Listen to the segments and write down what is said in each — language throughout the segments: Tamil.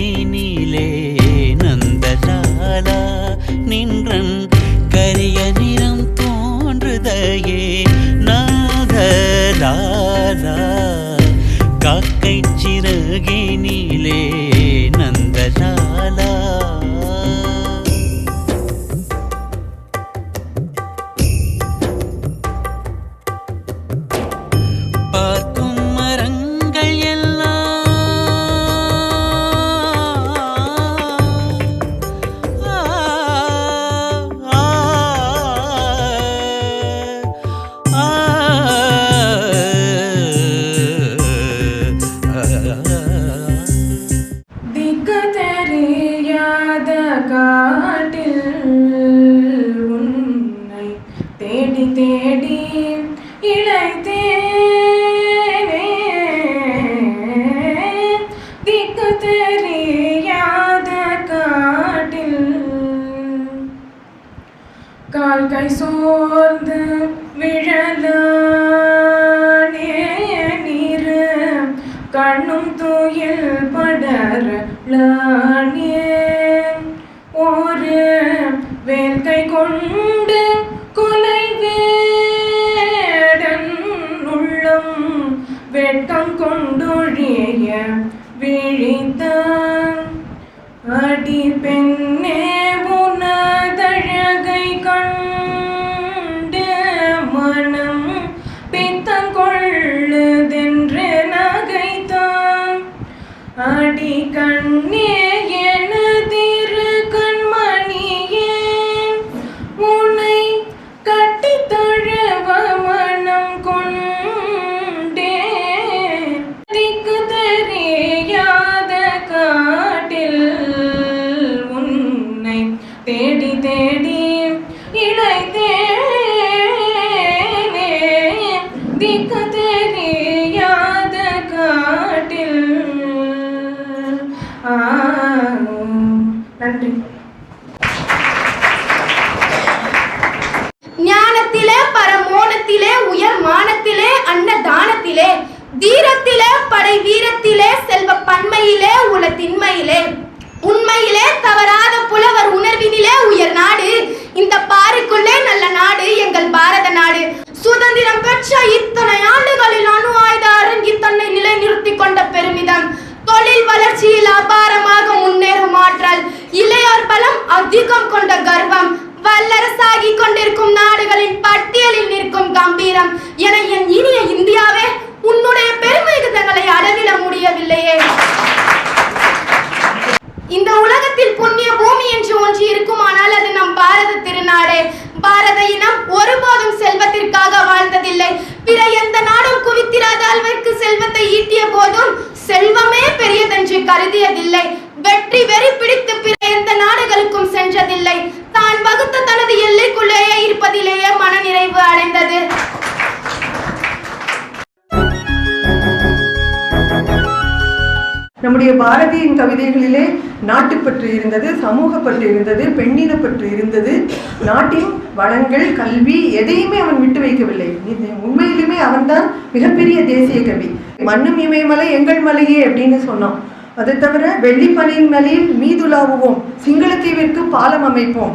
சிறகினிலே நந்தலாலா நின்றன் கரிய நிறம் தோன்றுதையே நாதலாலா காக்கை சிறகினிலே சோர்ந்து விழலானே நீரு கண்ணும் தூயில் படரலானே. ஒரு வேல்கை கொண்டு கொலை வேடன் உள்ளம் வெட்கம் கொண்டொழிய விழித்தான். அடி பெண் உண்மையிலே தவறாத புலவர் உணர்வினிலே உயர் நாடு. இந்த பாருக்குள்ளே நல்ல நாடு எங்கள் பாரத நாடு. சுதந்திரம் பெற்ற இத்தனை ஆண்டுகளில் அணு ஆயுத அரங்கி தன்னை நிலைநிறுத்தி கொண்ட பெருமிதம். தொழில் வளர்ச்சியில் அபாரமாக முன்னேறும் ஆற்றல் இளையோர் பலம் அதிகம் கொண்ட கர்வம். வல்லரசாகி கொண்டிருக்கும் நாடுகளின் பட்டியலில் நிற்கும் கம்பீரம். என என் இனிய இந்தியாவே உன்னுடைய பெருமிதங்களை அளவிட முடியவில்லையே. இந்த உலகத்தில் புண்ணிய பூமி என்று ஒன்று இருக்குமானால் அது நம் பாரத திருநாடே. பாரத இனம் ஒருபோதும் செல்வத்திற்காக வாழ்ந்ததில்லை. பிற எந்த நாடும் குவித்திராத அளவிற்கு செல்வத்தை ஈட்டிய போதும் செல்வமே பெரியதென்று கருதியதில்லை. வெற்றி வெறி பிடித்து பிற எந்த நாடுகளுக்கும் சென்றதில்லை. தான் வகுத்த தனது எல்லைக்குள்ளேயே இருப்பதிலேயே மனநிறைவு அடைந்தது. நம்முடைய பாரதியின் கவிதைகளிலே நாட்டுப்பற்று இருந்தது சமூகப்பற்று இருந்தது பெண்ணினப்பற்று இருந்தது நாட்டின் வளங்கள் கல்வி எதையுமே அவன் விட்டு வைக்கவில்லை. இது உண்மையிலுமே அவன்தான் மிகப்பெரிய தேசிய கவி. மண்ணும் இமயமலை எங்கள் மலையே அப்படின்னு சொன்னான். அதை தவிர வெள்ளிப்பனையின் மலையில் மீதுலாவுவோம் சிங்களத்தீவிற்கு பாலம் அமைப்போம்.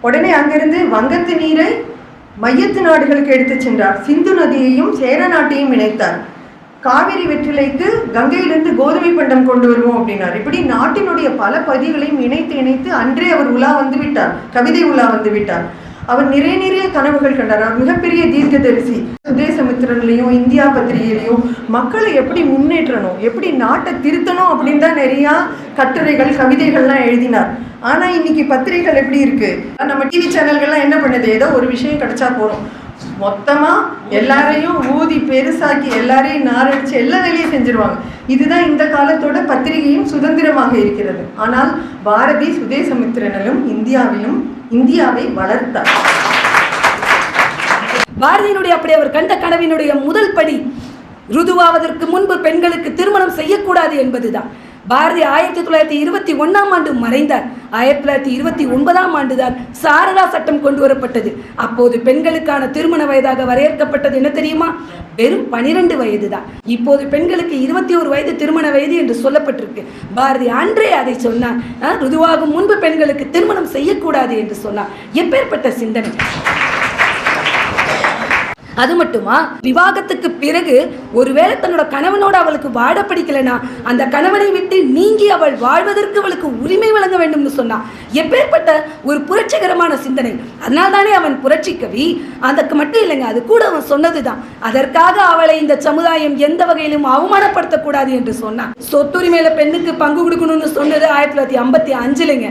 உடனே அங்கிருந்து வங்கத்து நீரை மையத்து நாடுகளுக்கு எடுத்துச் சென்றார். சிந்து நதியையும் சேர நாட்டையும் இணைத்தார். காவிரி வெற்றிலைக்கு கங்கையிலிருந்து கோதுமை பண்டம் கொண்டு வருவோம் அப்படின்னார். இப்படி நாட்டினுடைய பல பதிவுகளையும் இணைத்து இணைத்து அன்றே அவர் உலா வந்து விட்டார். கவிதை உலா வந்து விட்டார். அவர் நிறைய நிறைய கனவுகள் கண்டார். அவர் மிகப்பெரிய தீர்க்கதரிசி. சுதேசமித்திரன்லையும் இந்தியா பத்திரிகையிலையும் மக்களை எப்படி முன்னேற்றணும் எப்படி நாட்டை திருத்தணும் அப்படின்னு தான் நிறையா கட்டுரைகள் கவிதைகள்லாம் எழுதினார். ஆனா இன்னைக்கு பத்திரிகைகள் எப்படி இருக்கு? நம்ம டிவி சேனல்கள்லாம் என்ன பண்ணுது? ஏதோ ஒரு விஷயம் கிடைச்சா போறோம் மொத்தமா எல்லாரையும் ஊதி பெருசாக்கி எல்லாரையும் நாரடிச்சு எல்லா வேலையும் செஞ்சிருவாங்க. இதுதான் இந்த காலத்தோட பத்திரிகையும் சுதந்திரமாக இருக்கிறது. ஆனால் பாரதி சுதேசமித்திரனிலும் இந்தியாவிலும் இந்தியாவை வளர்த்தார். பாரதியினுடைய அப்படி அவர் கண்ட கனவினுடைய முதல் படி ருதுவாவதற்கு முன்பு பெண்களுக்கு திருமணம் செய்யக்கூடாது என்பதுதான். பாரதி ஆயிரத்தி தொள்ளாயிரத்தி இருபத்தி ஒன்றாம் ஆண்டு மறைந்தார். ஆயிரத்தி தொள்ளாயிரத்தி இருபத்தி ஒன்பதாம் ஆண்டு தான் சாரதா சட்டம் கொண்டு வரப்பட்டது. அப்போது பெண்களுக்கான திருமண வயதாக வரையறுக்கப்பட்டது என்ன தெரியுமா? வெறும் பனிரெண்டு வயது தான் இப்போது பெண்களுக்கு இருபத்தி ஒரு வயது திருமண வயது என்று சொல்லப்பட்டிருக்கு. பாரதி அன்றே அதை சொன்னார். ருதுவாகும் முன்பு பெண்களுக்கு திருமணம் செய்யக்கூடாது என்று சொன்னார். எப்பேற்பட்ட சிந்தனை. அது மட்டுமா? விவாகத்துக்கு பிறகு ஒருவேளை தன்னோட கணவனோட அவளுக்கு வாழ பிடிக்கலனா அந்த கணவனை விட்டு நீங்கி அவள் வாழ்வதற்கு அவளுக்கு உரிமை வழங்க வேண்டும்னு சொன்னான் எப்பேற்பட்ட ஒரு புரட்சிகரமான சிந்தனை. அதனால தானே அவன் புரட்சி கவி. அதுக்கு மட்டும் இல்லைங்க அது கூட அவன் சொன்னதுதான். அதற்காக அவளை இந்த சமுதாயம் எந்த வகையிலும் அவமானப்படுத்தக்கூடாது என்று சொன்னான். சொத்துரிமையில பெண்ணுக்கு பங்கு கொடுக்கணும்னு சொன்னது ஆயிரத்தி தொள்ளாயிரத்தி ஐம்பத்தி அஞ்சுலங்க.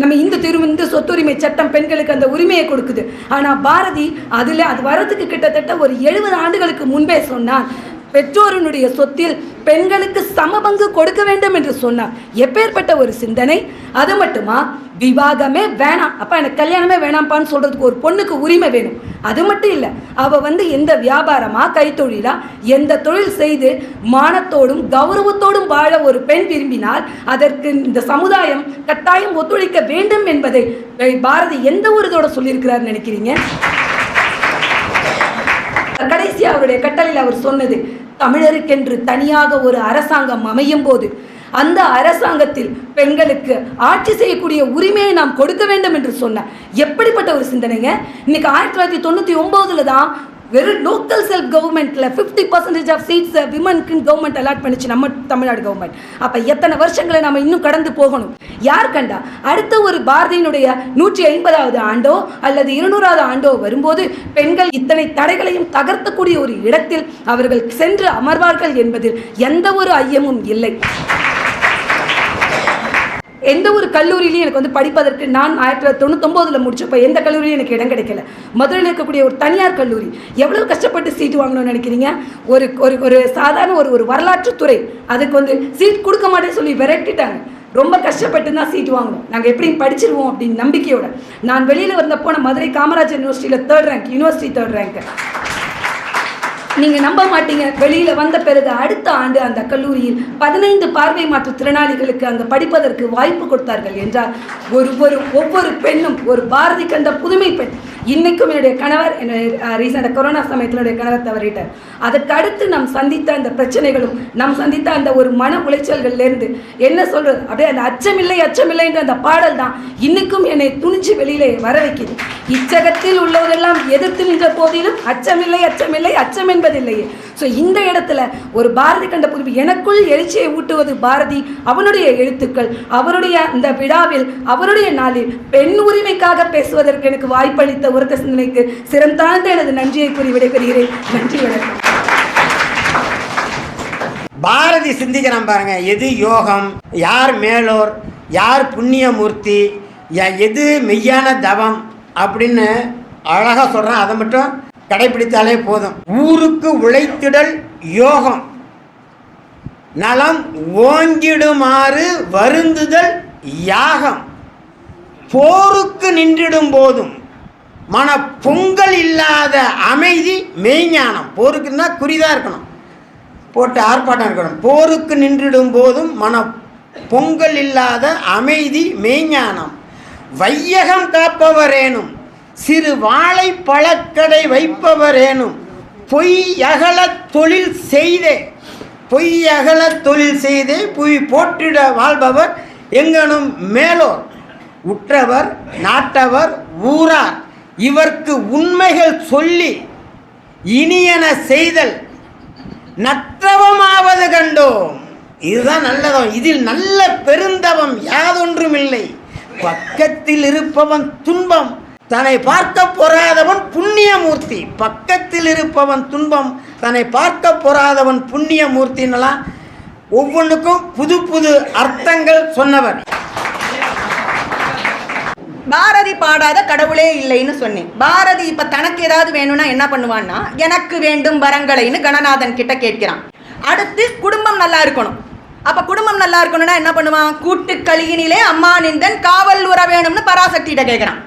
நம்ம இந்து திரு இந்த சொத்துரிமை சட்டம் பெண்களுக்கு அந்த உரிமையை கொடுக்குது. ஆனால் பாரதி அதில் அது வரதுக்கு கிட்டத்தட்ட ஒரு எழுபது ஆண்டுகளுக்கு முன்பே சொன்னார். பெற்றோரினுடைய சொத்தில் பெண்களுக்கு சமபங்கு கொடுக்க வேண்டும் என்று சொன்னார் எப்பேற்பட்ட ஒரு சிந்தனை? அது மட்டுமா? விவாகமே வேணாம். அப்போ எனக்கு கல்யாணமே வேணாம்ப்பான்னு சொல்றதுக்கு ஒரு பொண்ணுக்கு உரிமை வேணும். அது மட்டும் இல்லை அவள் வந்து எந்த வியாபாரமா கைத்தொழிலா எந்த தொழில் செய்து மானத்தோடும் கௌரவத்தோடும் வாழ ஒரு பெண் விரும்பினால் அதற்கு இந்த சமுதாயம் கட்டாயம் ஒத்துழைக்க வேண்டும் என்பதை பாரதி எந்த ஒரு இதோட சொல்லியிருக்கிறார் நினைக்கிறீங்க? கடைசி அவருடைய கட்டளையில் அவர் சொன்னது தமிழருக்கென்று தனியாக ஒரு அரசாங்கம் அமையும் போது அந்த அரசாங்கத்தில் பெண்களுக்கு ஆட்சி செய்யக்கூடிய உரிமையை நாம் கொடுக்க வேண்டும் என்று சொன்னார். எப்படிப்பட்ட ஒரு சிந்தனைங்க? இன்னைக்கு ஆயிரத்தி தொள்ளாயிரத்தி தொண்ணூற்றி ஒம்போதுல தான் வெறும் லோக்கல் செல்ஃப் கவர்மெண்ட்டில் ஃபிஃப்டி பர்சன்டேஜ் ஆஃப் சீட்ஸ் விமனுக்கு கவர்மெண்ட் அலாட் பண்ணிச்சு நம்ம தமிழ்நாடு கவர்மெண்ட் அப்போ எத்தனை வருஷங்களை நம்ம இன்னும் கடந்து போகணும்? யார் கண்டா? அடுத்த ஒரு பாரதியினுடைய நூற்றி ஐம்பதாவது ஆண்டோ அல்லது இருநூறாவது ஆண்டோ வரும்போது பெண்கள் இத்தனை தடைகளையும் தகர்த்தக்கூடிய ஒரு இடத்தில் அவர்கள் சென்று அமர்வார்கள் என்பதில் எந்த ஒரு ஐயமும் இல்லை. எந்த ஒரு கல்லூரியிலையும் எனக்கு வந்து படிப்பதற்கு நான் ஆயிரத்தி தொள்ளாயிரத்தி தொண்ணூத்தொம்போதில் முடிச்சப்போ எந்த கல்லூரியும் எனக்கு இடம் கிடைக்கல. மதுரையில் இருக்கக்கூடிய ஒரு தனியார் கல்லூரி. எவ்வளோ கஷ்டப்பட்டு சீட்டு வாங்கணும்னு நினைக்கிறீங்க? ஒரு ஒரு ஒரு சாதாரண ஒரு ஒரு வரலாற்றுத்துறை அதுக்கு வந்து சீட் கொடுக்க மாட்டேன்னு சொல்லி விரட்டிட்டாங்க. ரொம்ப கஷ்டப்பட்டு தான் சீட் வாங்கணும். நாங்கள் எப்படியும் படிச்சிருவோம் அப்படின்னு நம்பிக்கையோட. நான் வெளியில் வந்தப்போ நான் மதுரை காமராஜர் யூனிவர்சிட்டியில் third rank university third rank நீங்க நம்ப மாட்டீங்க. வெளியில வந்த பிறகு அடுத்த ஆண்டு அந்த கல்லூரியில் பதினைந்து பார்வை மாற்று திறனாளிகளுக்கு அங்கு படிப்பதற்கு வாய்ப்பு கொடுத்தார்கள் என்றால் ஒருவரும் ஒவ்வொரு பெண்ணும் ஒரு பாரதி கண்ட புதுமை பெண். இன்னைக்கும் என்னுடைய கணவர் ரீசெண்டாக கொரோனா சமயத்தில் என்னுடைய கணவர் தவறிட்டார். அதற்கடுத்து நாம் சந்தித்த அந்த பிரச்சனைகளும் நாம் சந்தித்த அந்த ஒரு மன உளைச்சல்கள்லேருந்து என்ன சொல்றது? அப்படியே அந்த அச்சமில்லை அச்சமில்லைன்ற அந்த பாடல் தான் இன்னைக்கும் என்னை துணிஞ்சு வெளியிலே வர வைக்குது. இச்சகத்தில் உள்ளவரெல்லாம் எதிர்த்து நின்ற போதிலும் அச்சமில்லை அச்சமில்லை அச்சம் என்பதில்லையே. ஸோ இந்த இடத்துல ஒரு பாரதி கண்ட புதுமை எனக்குள் எழுச்சியை ஊட்டுவது பாரதி அவனுடைய எழுத்துக்கள் அவருடைய இந்த விழாவில் அவருடைய நாளில் பெண் உரிமைக்காக பேசுவதற்கு எனக்கு வாய்ப்பளித்த உரத்த சிந்தனைக்கு சிரம் தாழ்ந்த எனது நன்றியை கூறி விடைபெறுகிறேன். நன்றி வணக்கம். பாரதி சிந்திக்கிறான் பாருங்க எது யோகம் யார் மேலோர் யார் புண்ணியமூர்த்தி எது மெய்யான தவம் அப்படின்னு அழகாக சொல்கிறான் அதை மட்டும் கடைபிடித்தாலே போதும். ஊருக்கு உழைத்திடல் யோகம். நலம் ஓங்கிடுமாறு வருந்துதல் யாகம். போருக்கு நின்றிடும் போதும். மன பொங்கல் இல்லாத அமைதி மெய்ஞானம். போருக்குன்னா குறிதான் இருக்கணும். போட்டு ஆர்ப்பாட்டம் இருக்கணும். போருக்கு நின்றிடும் போதும் மன பொங்கல் இல்லாத அமைதி மெய்ஞானம். வையகம் காப்பவரேனும். சிறு வாழை பழக்கடை வைப்பவரேனும். பொய் அகல தொழில் செய்தே. பொய் அகல தொழில் செய்தே பொய் போற்றிட வாழ்பவர் எங்கனும் மேலோர். உற்றவர் நாட்டவர் ஊரார். இவர்க்கு உண்மைகள் சொல்லி இனியன செய்தல் நற்றவமாவது கண்டோம். இதுதான் நல்லதம் இதில் நல்ல பெருந்தவம் யாதொன்றும் இல்லை பக்கத்தில் இருப்பவன் துன்பம் தன்னை பார்க்க பொறாதவன் புண்ணியமூர்த்தி. பக்கத்தில் இருப்பவன் துன்பம் தன்னை பார்க்க பொறாதவன் புண்ணியமூர்த்தின்லாம் ஒவ்வொன்றுக்கும் புது புது அர்த்தங்கள் சொன்னவர். பாரதி பாடாத கடவுளே இல்லைன்னு சொன்னேன். பாரதி இப்ப தனக்கு ஏதாவது வேணும்னா என்ன பண்ணுவான்னா எனக்கு வேண்டும் வரங்களைன்னு கணநாதன் கிட்ட கேட்கிறான். அடுத்து குடும்பம் நல்லா இருக்கணும். அப்ப குடும்பம் நல்லா இருக்கணும்னா என்ன பண்ணுவான்? கூட்டு கலியினிலே அம்மா நிந்தன் காவல் உற வேணும்னு பராசக்திகிட்ட கேட்கிறான்.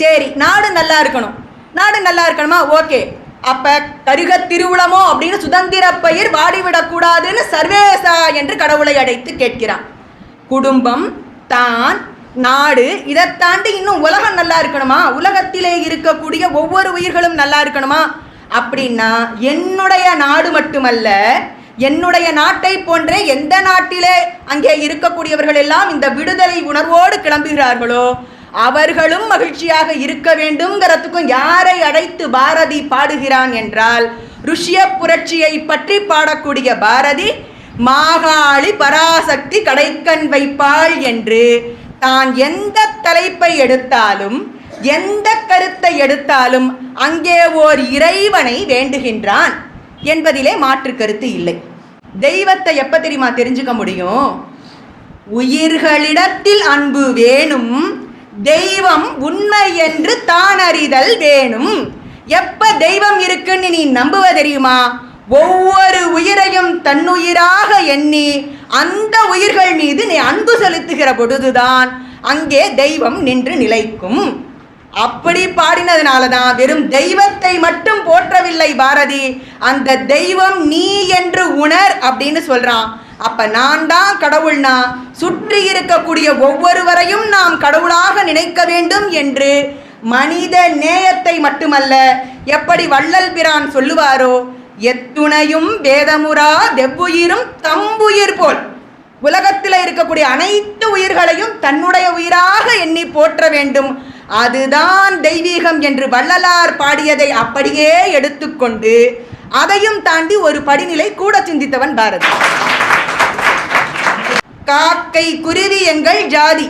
சரி நாடு நல்லா இருக்கணும். நாடு நல்லா இருக்கணுமா? ஓகே. அப்ப கருக திருவுளமோ அப்படின்னு சுதந்திர பயிர் வாடிவிடக்கூடாதுன்னு சர்வேசா என்று கடவுளை அடைத்து கேட்கிறான். குடும்பம் தான் நாடு. இதை தாண்டி இன்னும் உலகம் நல்லா இருக்கணுமா? உலகத்திலே இருக்கக்கூடிய ஒவ்வொரு உயிர்களும் நல்லா இருக்கணுமா? அப்படின்னா என்னுடைய நாடு மட்டுமல்ல என்னுடைய நாட்டை போன்றே எந்த நாட்டிலே அங்கே இருக்கக்கூடியவர்கள் எல்லாம் இந்த விடுதலை உணர்வோடு கிளம்புகிறார்களோ அவர்களும் மகிழ்ச்சியாக இருக்க வேண்டும்ங்கிறதுக்கும் யாரை அழைத்து பாரதி பாடுகிறான் என்றால் ருஷ்ய புரட்சியை பற்றி பாடக்கூடிய பாரதி மாகாளி பராசக்தி கடைக்கண் வைப்பாள் என்று தான் எந்த தலைப்பை எடுத்தாலும் எந்த கருத்தை எடுத்தாலும் அங்கே ஓர் இறைவனை வேண்டுகின்றான் என்பதிலே மாற்று கருத்து இல்லை. தெய்வத்தை எப்ப தெரியுமா தெரிஞ்சுக்க முடியும்? உயிர்களிடத்தில் அன்பு வேணும் தெய்வம் உண்மை என்று தான் அறிதல் வேணும். எப்ப தெய்வம் இருக்குன்னு நீ நம்புவ தெரியுமா? ஒவ்வொரு உயிரையும் தன்னுயிராக எண்ணி அந்த உயிர்கள் மீது நீ அன்பு செலுத்துகிற பொழுதுதான் அங்கே தெய்வம் நின்று நிலைக்கும். அப்படி பாடினதுனால தான் வெறும் தெய்வத்தை மட்டும் போற்றவில்லை பாரதி. அந்த தெய்வம் நீ என்று உணர் அப்படின்னு சொல்றான். அப்ப நான் தான் கடவுள்னா சுற்றி இருக்கக்கூடிய ஒவ்வொருவரையும் நாம் கடவுளாக நினைக்க வேண்டும் என்று மனித நேயத்தை மட்டுமல்ல எப்படி வள்ளல் பிரான் சொல்லுவாரோ எத்துணையும் வேதமுறா தெவ்வுயிரும் தம்புயிர் போல். உலகத்தில் இருக்கக்கூடிய அனைத்து உயிர்களையும் தன்னுடைய உயிராக எண்ணி போற்ற வேண்டும். அதுதான் தெய்வீகம் என்று வள்ளலார் பாடியதை அப்படியே எடுத்துக்கொண்டு அதையும் தாண்டி ஒரு படிநிலை கூட சிந்தித்தவன் பாரதி. காக்கை குருவி எங்கள் ஜாதி.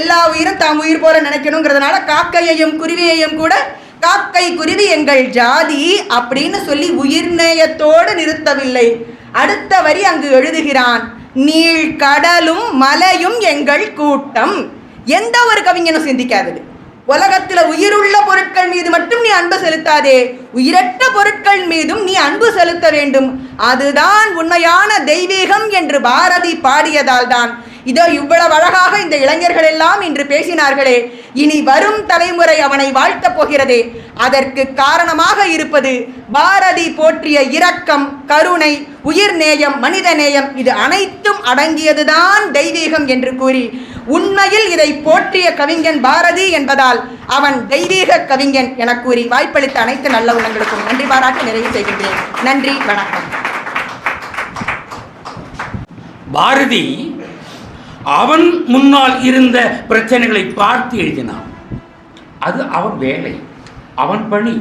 எல்லா உயிரும் தாம் உயிர் போல நினைக்கணுங்கிறதுனால காக்கையையும் குருவியையும் கூட காக்கை குருவி எங்கள் ஜாதி அப்படின்னு சொல்லி உயிர்நேயத்தோடு நிறுத்தவில்லை. அடுத்த வரி அங்கு எழுதுகிறான் நீள் கடலும் மலையும் எங்கள் கூட்டம். எந்த ஒரு கவிஞனும் சிந்திக்காதது. உலகத்துல உயிருள்ள பொருட்கள் மீது மட்டும் நீ அன்பு செலுத்தாதே. உயிரற்ற பொருட்கள் மீதும் நீ அன்பு செலுத்த வேண்டும். அதுதான் உண்மையான தெய்வீகம் என்று பாரதி பாடியதால் தான் இதோ இவ்வளவு அழகாக இந்த இளைஞர்கள் எல்லாம் இன்று பேசினார்களே. இனி வரும் தலைமுறை அவனை வாழ்த்தப் போகிறதே. அதற்கு காரணமாக இருப்பது பாரதி போற்றிய இரக்கம் கருணை உயிர் நேயம் மனித நேயம் இது அனைத்தும் அடங்கியதுதான் தெய்வீகம் என்று கூறி உண்மையில் இதை போற்றிய கவிஞன் பாரதி என்பதால் அவன் தெய்வீக கவிஞன் என கூறி வாய்ப்பளித்த அனைத்து நல்ல உள்ளங்களுக்கும் நன்றி பாராட்டு நிறைவு செய்கின்றேன். நன்றி வணக்கம். பாரதி அவன் முன்னால் இருந்த பிரச்சனைகளை பார்த்து எழுதினான். அது அவன் வேலை அவன் பணி.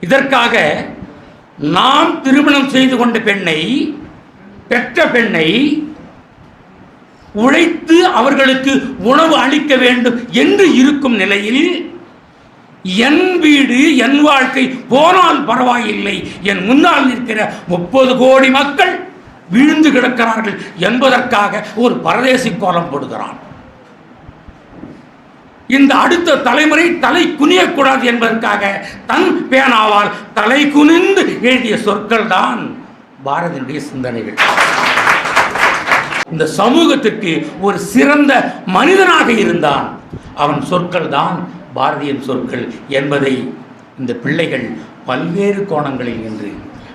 இதற்காக நாம் திருமணம் செய்து கொண்ட பெண்ணை பெற்ற பெண்ணை உழைத்து அவர்களுக்கு உணவு அளிக்க வேண்டும் என்று இருக்கும் நிலையில் என் வீடு என் வாழ்க்கை போனால் பரவாயில்லை. என் முன்னால் நிற்கிற முப்பது கோடி மக்கள் விழுந்து கிடக்கிறார்கள் என்பதற்காக ஒரு பரதேசி கோலம் போடுகிறான். இந்த அடுத்த தலைமுறை தலை குனியக்கூடாது என்பதற்காக தன் பேனாவால் தலை குனிந்து எழுதிய சொற்கள் தான் பாரதியுடைய சிந்தனைகள். இந்த சமூகத்திற்கு ஒரு சிறந்த மனிதனாக இருந்தான். அவன் சொற்கள் தான் பாரதியின் சொற்கள் என்பதை இந்த பிள்ளைகள் பல்வேறு கோணங்களில் நின்று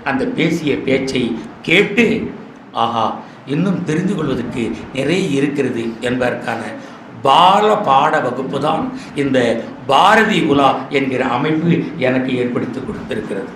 அந்த பேசிய பேச்சை கேட்டு ஆஹா இன்னும் தெரிந்து கொள்வதற்கு நிறைய இருக்கிறது என்பதற்கான பால பாட வகுப்பு தான் இந்த பாரதி உலா என்கிற அமைப்பு எனக்கு ஏற்படுத்தி கொடுத்திருக்கிறது.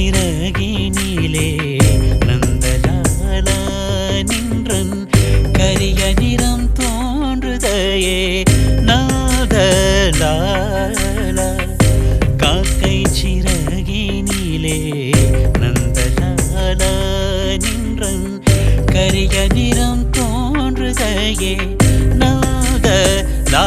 சிறகினிலே நந்தலால நின்றன். கரிய நிறம் தோன்றுதையே நாதலால காக்கை சிறகினிலே நந்தலால நின்றன். கரிய நிறம் தோன்றுதையே நாதலா